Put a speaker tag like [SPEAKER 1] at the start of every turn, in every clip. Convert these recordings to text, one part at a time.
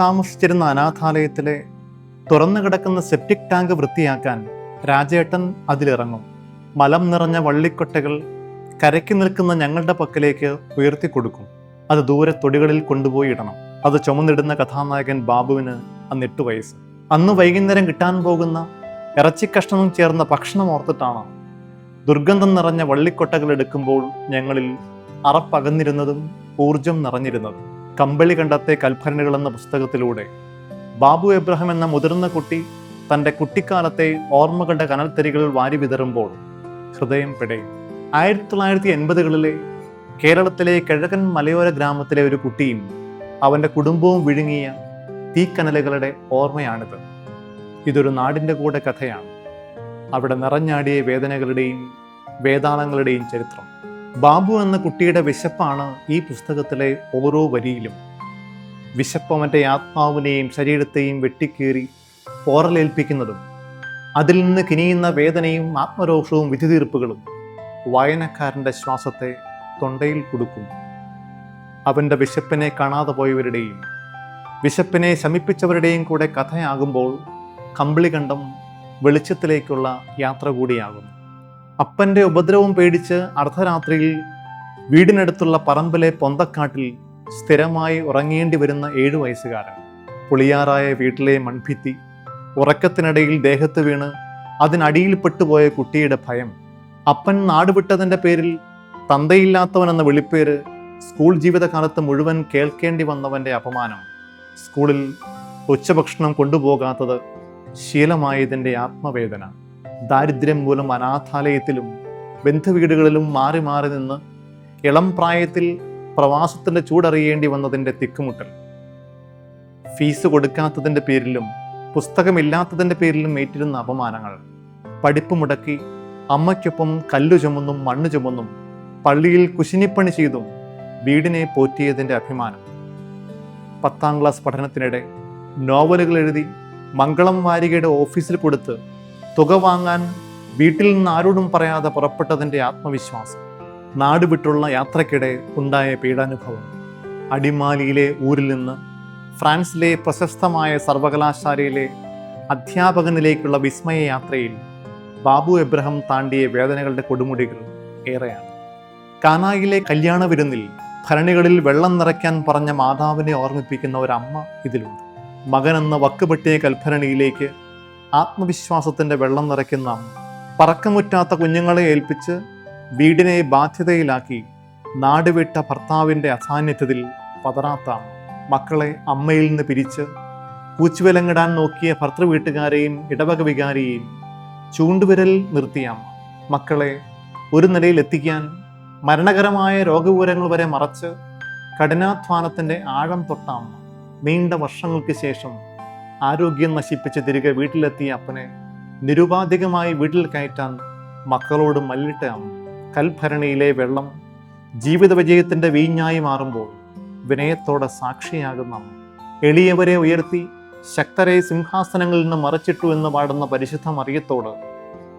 [SPEAKER 1] താമസിച്ചിരുന്ന അനാഥാലയത്തിലെ തുറന്നു കിടക്കുന്ന സെപ്റ്റിക് ടാങ്ക് വൃത്തിയാക്കാൻ രാജേട്ടൻ അതിലിറങ്ങും. മലം നിറഞ്ഞ വള്ളിക്കൊട്ടകൾ കരയ്ക്ക് നിൽക്കുന്ന ഞങ്ങളുടെ പക്കലേക്ക് ഉയർത്തി കൊടുക്കും. അത് ദൂരെ തൊടികളിൽ കൊണ്ടുപോയി ഇടണം. അത് ചുമന്നിടുന്ന കഥാനായകൻ ബാബുവിന് അന്ന് എട്ട് വയസ്സ്. അന്ന് വൈകുന്നേരം കിട്ടാൻ പോകുന്ന ഇറച്ചി കഷ്ണവും ചേർന്ന ഭക്ഷണം ഓർത്തിട്ടാണ്. ദുർഗന്ധം നിറഞ്ഞ വള്ളിക്കൊട്ടകൾ എടുക്കുമ്പോൾ ഞങ്ങളിൽ അറപ്പകന്നിരുന്നതും ഊർജം നിറഞ്ഞിരുന്നതും. കമ്പളി കണ്ടത്തെ കൽഭരണികൾ എന്ന പുസ്തകത്തിലൂടെ ബാബു എബ്രഹാം എന്ന മുതിർന്ന കുട്ടി തന്റെ കുട്ടിക്കാലത്തെ ഓർമ്മകളുടെ കനൽത്തരികളിൽ വാരി വിതറുമ്പോൾ ഹൃദയം പിടയും. ആയിരത്തി തൊള്ളായിരത്തി എൺപതുകളിലെ കേരളത്തിലെ കിഴക്കൻ മലയോര ഗ്രാമത്തിലെ ഒരു കുട്ടിയും അവന്റെ കുടുംബവും വിഴുങ്ങിയ തീക്കനലുകളുടെ ഓർമ്മയാണിത്. ഇതൊരു നാടിന്റെ കൂടെ കഥയാണ്. അവിടെ നിറഞ്ഞാടിയ വേദനകളുടെയും വേദാളങ്ങളുടെയും ചരിത്രം. ബാബു എന്ന കുട്ടിയുടെ വിശപ്പാണ് ഈ പുസ്തകത്തിലെ ഓരോ വരിയിലും. വിശപ്പ് അവന്റെ ആത്മാവിനെയും ശരീരത്തെയും വെട്ടിക്കീറി പോറലേൽപ്പിക്കുന്നതും അതിൽ നിന്ന് കിനിയുന്ന വേദനയും ആത്മരോഷവും വിധിതീർപ്പുകളും വായനക്കാരന്റെ ശ്വാസത്തെ തൊണ്ടയിൽ കൊടുക്കും. അവന്റെ വിശപ്പിനെ കാണാതെ പോയവരുടെയും വിശപ്പിനെ ശമിപ്പിച്ചവരുടെയും കൂടെ കഥയാകുമ്പോൾ കമ്പിളികണ്ഠം വെളിച്ചത്തിലേക്കുള്ള യാത്ര കൂടിയാകുന്നു. അപ്പന്റെ ഉപദ്രവം പേടിച്ച് അർദ്ധരാത്രിയിൽ വീടിനടുത്തുള്ള പറമ്പിലെ പൊന്തക്കാട്ടിൽ സ്ഥിരമായി ഉറങ്ങേണ്ടി വരുന്ന ഏഴു വയസ്സുകാരൻ. പുളിയാറായ വീട്ടിലെ മൺഭിത്തി ഉറക്കത്തിനിടയിൽ ദേഹത്ത് വീണ് അതിനടിയിൽപ്പെട്ടുപോയ കുട്ടിയുടെ ഭയം അപ്പൻ നാടുവിട്ടതിന്റെ പേരിൽ തന്തയില്ലാത്തവൻ എന്ന വിളിപ്പേര് സ്കൂൾ ജീവിതകാലത്ത് മുഴുവൻ കേൾക്കേണ്ടി വന്നവന്റെ അപമാനം സ്കൂളിൽ ഉച്ചഭക്ഷണം കൊണ്ടുപോകാത്തത് ശീലമായതിന്റെ ആത്മവേദന. ദാരിദ്ര്യം മൂലം അനാഥാലയത്തിലും ബന്ധുവീടുകളിലും മാറി മാറി നിന്ന് ഇളം പ്രായത്തിൽ പ്രവാസത്തിന്റെ ചൂടറിയേണ്ടി വന്നതിന്റെ തിക്കുമുട്ടൽ. ഫീസ് കൊടുക്കാത്തതിന്റെ പേരിലും പുസ്തകമില്ലാത്തതിന്റെ പേരിലും ഏറ്റിരുന്ന അപമാനങ്ങൾ. പഠിപ്പ് മുടക്കി അമ്മയ്ക്കൊപ്പം കല്ലു ചുമന്നും മണ്ണ് ചുമന്നും പള്ളിയിൽ കുശിനിപ്പണി ചെയ്തും വീടിനെ പോറ്റിയതിന്റെ അഭിമാനം. പത്താം ക്ലാസ് പഠനത്തിനിടെ നോവലുകൾ എഴുതി മംഗളം വാരികയുടെ ഓഫീസിൽ കൊടുത്ത് തുക വാങ്ങാൻ വീട്ടിൽ നിന്ന് ആരോടും പറയാതെ പുറപ്പെട്ടതിന്റെ ആത്മവിശ്വാസം നാട് വിട്ടുള്ള യാത്രക്കിടെ ഉണ്ടായ പീഡാനുഭവം അടിമാലിയിലെ ഊരിൽ നിന്ന് ഫ്രാൻസിലെ പ്രശസ്തമായ സർവകലാശാലയിലെ അധ്യാപകനിലേക്കുള്ള വിസ്മയ യാത്രയിൽ ബാബു എബ്രഹാം താണ്ടിയ വേദനകളുടെ കൊടുമുടികൾ ഏറെയാണ്. കാനായിലെ കല്യാണ വിരുന്നിൽ ഭരണികളിൽ വെള്ളം നിറയ്ക്കാൻ പറഞ്ഞ മാതാവിനെ ഓർമ്മിപ്പിക്കുന്ന ഒരമ്മ ഇതിലുണ്ട്. മകനെന്ന വക്കുപെട്ടിയ കൽഭരണിയിലേക്ക് ആത്മവിശ്വാസത്തിന്റെ വെള്ളം നിറയ്ക്കുന്ന പറക്കമുറ്റാത്ത കുഞ്ഞുങ്ങളെ ഏൽപ്പിച്ച് വീടിനെ ബാധ്യതയിലാക്കി നാടുവിട്ട ഭർത്താവിന്റെ അസാന്നിധ്യത്തിൽ പതറാത്ത മക്കളെ അമ്മയിൽ നിന്ന് പിരിച്ച് പൂച്ചുവിലങ്ങിടാൻ നോക്കിയ ഭർത്തൃ വീട്ടുകാരെയും ഇടവക വികാരിയെയും ചൂണ്ടുവിരൽ നിർത്തിയ മക്കളെ ഒരു നിലയിൽ എത്തിക്കാൻ മരണകരമായ രോഗവിവരങ്ങൾ വരെ മറച്ച് കഠിനാധ്വാനത്തിന്റെ ആഴം തൊട്ടാം നീണ്ട വർഷങ്ങൾക്ക് ശേഷം ആരോഗ്യം നശിപ്പിച്ച് തിരികെ വീട്ടിലെത്തിയ അപ്പനെ നിരുപാധികമായി വീട്ടിൽ കയറ്റാൻ മക്കളോട് മല്ലിട്ട അമ്മ. കൽഭരണിയിലെ വെള്ളം ജീവിത വിജയത്തിന്റെ വീഞ്ഞായി മാറുമ്പോൾ വിനയത്തോടെ സാക്ഷിയാകുന്ന അമ്മ. എളിയവരെ ഉയർത്തി ശക്തരെ സിംഹാസനങ്ങളിൽ നിന്ന് മറച്ചിട്ടു എന്ന് പാടുന്ന പരിശുദ്ധ മറിയത്തോട്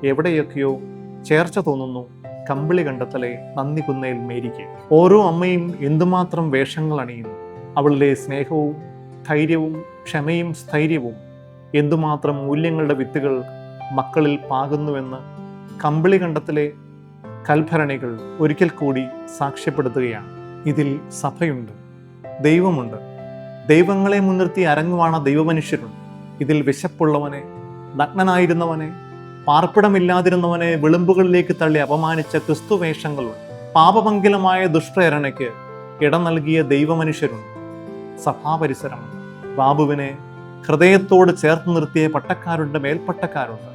[SPEAKER 1] എവിടെയൊക്കെയോ ചേർച്ച തോന്നുന്നു കമ്പിളി കണ്ടെത്തലെ നന്ദി കുന്നേൽ മേരിക്ക്. ഓരോ അമ്മയും എന്തുമാത്രം വേഷങ്ങൾ അണിയുന്നു. അവളിലെ സ്നേഹവും ധൈര്യവും ക്ഷമയും സ്ഥൈര്യവും എന്തുമാത്രം മൂല്യങ്ങളുടെ വിത്തുകൾ മക്കളിൽ പാകുന്നുവെന്ന് കമ്പിളി കണ്ടത്തിലെ കൽഭരണികൾ ഒരിക്കൽ കൂടി സാക്ഷ്യപ്പെടുത്തുകയാണ്. ഇതിൽ സഭയുണ്ട് ദൈവമുണ്ട്. ദൈവങ്ങളെ മുൻനിർത്തി അരങ്ങുവാണ ദൈവമനുഷ്യരുണ്ട്. ഇതിൽ വിശപ്പുള്ളവനെ നഗ്നനായിരുന്നവനെ പാർപ്പിടമില്ലാതിരുന്നവനെ വിളിമ്പുകളിലേക്ക് തള്ളി അപമാനിച്ച ക്രിസ്തുവേഷങ്ങളുണ്ട്. പാപമംഗലമായ ദുഷ്പ്രേരണയ്ക്ക് ഇടം നൽകിയ ദൈവമനുഷ്യരുണ്ട്. സഭാപരിസരമുണ്ട് ബാബുവിനെ ഹൃദയത്തോട് ചേർത്ത് നിർത്തിയ പട്ടക്കാരുണ്ട് മേൽപ്പട്ടക്കാരുണ്ട്.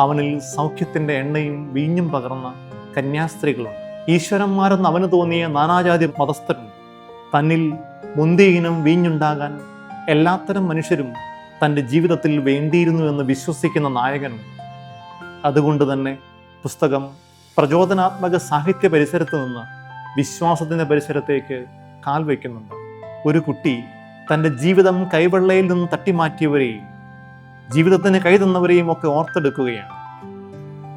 [SPEAKER 1] അവനിൽ സൗഖ്യത്തിന്റെ എണ്ണയും വീഞ്ഞും പകർന്ന കന്യാസ്ത്രീകളുണ്ട്. ഈശ്വരന്മാരെന്ന് അവന് തോന്നിയ നാനാജാതി മതസ്ഥരുണ്ട്. തന്നിൽ മുന്തിയിനം വീഞ്ഞുണ്ടാകാൻ എല്ലാത്തരം മനുഷ്യരും തന്റെ ജീവിതത്തിൽ വേണ്ടിയിരുന്നു എന്ന് വിശ്വസിക്കുന്ന നായകനും അതുകൊണ്ട് തന്നെ പുസ്തകം പ്രചോദനാത്മക സാഹിത്യ പരിസരത്ത് നിന്ന് വിശ്വാസത്തിന്റെ പരിസരത്തേക്ക് കാൽ വയ്ക്കുന്നുണ്ട്. ഒരു കുട്ടി തന്റെ ജീവിതം കൈവെള്ളയിൽ നിന്ന് തട്ടിമാറ്റിയവരെയും ജീവിതത്തിന് കൈ ഒക്കെ ഓർത്തെടുക്കുകയാണ്.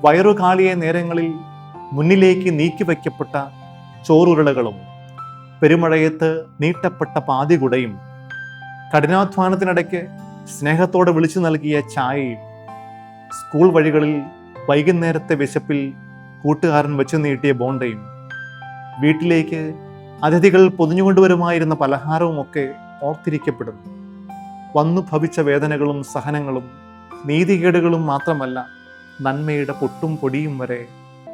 [SPEAKER 1] വയറുകാളിയ നേരങ്ങളിൽ മുന്നിലേക്ക് നീക്കി വയ്ക്കപ്പെട്ട ചോറുരുളകളും പെരുമഴയത്ത് നീട്ടപ്പെട്ട പാതികുടയും കഠിനാധ്വാനത്തിനിടയ്ക്ക് സ്നേഹത്തോടെ വിളിച്ചു നൽകിയ ചായയും സ്കൂൾ വഴികളിൽ വൈകുന്നേരത്തെ വിശപ്പിൽ കൂട്ടുകാരൻ വെച്ചു നീട്ടിയ ബോണ്ടയും വീട്ടിലേക്ക് അതിഥികൾ പൊതിഞ്ഞുകൊണ്ടുവരുമായിരുന്ന പലഹാരവുമൊക്കെ ഓർത്തിരിക്കപ്പെടുന്നു. വന്നു ഭവിച്ച വേദനകളും സഹനങ്ങളും നീതികേടുകളും മാത്രമല്ല നന്മയുടെ പൊട്ടും പൊടിയും വരെ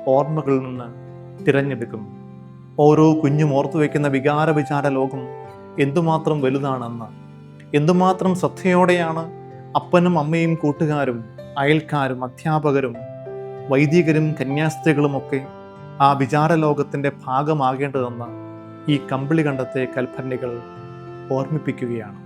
[SPEAKER 1] ഓർമ്മകളിൽ നിന്ന് തിരഞ്ഞെടുക്കുന്നു. ഓരോ കുഞ്ഞും ഓർത്തു വയ്ക്കുന്ന വികാര വിചാര ലോകം എന്തുമാത്രം വലുതാണെന്ന് എന്തുമാത്രം ശ്രദ്ധയോടെയാണ് അപ്പനും അമ്മയും കൂട്ടുകാരും അയൽക്കാരും അധ്യാപകരും വൈദികരും കന്യാസ്ത്രീകളുമൊക്കെ ആ വിചാരലോകത്തിന്റെ ഭാഗമാകേണ്ടതെന്ന് ഈ കമ്പിളി കണ്ടത്തെ കൽപ്പന്നികൾ ഓർമ്മിപ്പിക്കുകയാണ്.